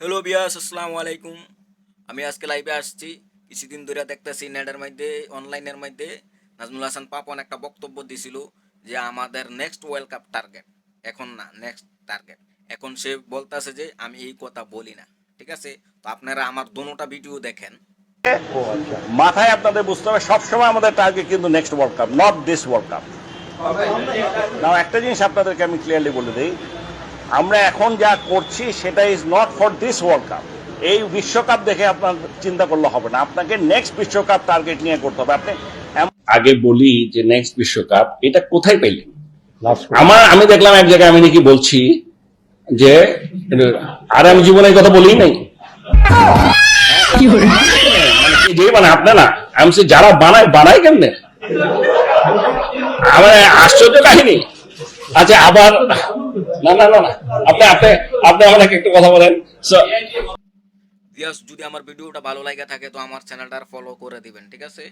Hello বিয়াস আসসালামু আলাইকুম। আমি আজকে লাইভে আসছি। কিছুদিন ধরে দেখতেছি নেটের মধ্যে অনলাইনের মধ্যে নাজমুল হাসান পাপন একটা বক্তব্য দিছিল যে আমাদের নেক্সট ওয়ার্ল্ড কাপ টার্গেট এখন না নেক্সট টার্গেট এখন সে বলতেছে যে আমি এই কথা বলি না। ঠিক আছে? তো আপনারা আমার দোনোটা ভিডিও দেখেন। মাথায় আপনাদের বুঝতে হবে সবসময় আমাদের টার্গেট কিন্তু next world cup not this world cup now একটা জিনিস আপনাদেরকে আমি ক্লিয়ারলি বলে দিই আমরা এখন যা করছি সেটা is not for this world cup এই বিশ্বকাপ দেখে আপনার চিন্তা করলে হবে না। আপনাকে নেক্সট বিশ্বকাপ টার্গেট নিয়ে করতে হবে। আপনি আগে বলি যে নেক্সট বিশ্বকাপ এটা কোথায় পেলেন আমার আমি দেখলাম এক জায়গায় আমি নাকি বলছি যে আর আমি জীবনে কথা বলি নাই। মানে যে মানে আপনি না আমি যারা বানায় বানায় কেমনে? আমার আশ্চর্য কাহিনী। আচ্ছা আবার না না না আপনি আপনি আপনি আমাকে একটু কথা বলেন। যদি আমার ভিডিওটা ভালো লাগে থাকে, তো আমার চ্যানেলটা ফলো করে দিবেন, ঠিক আছে?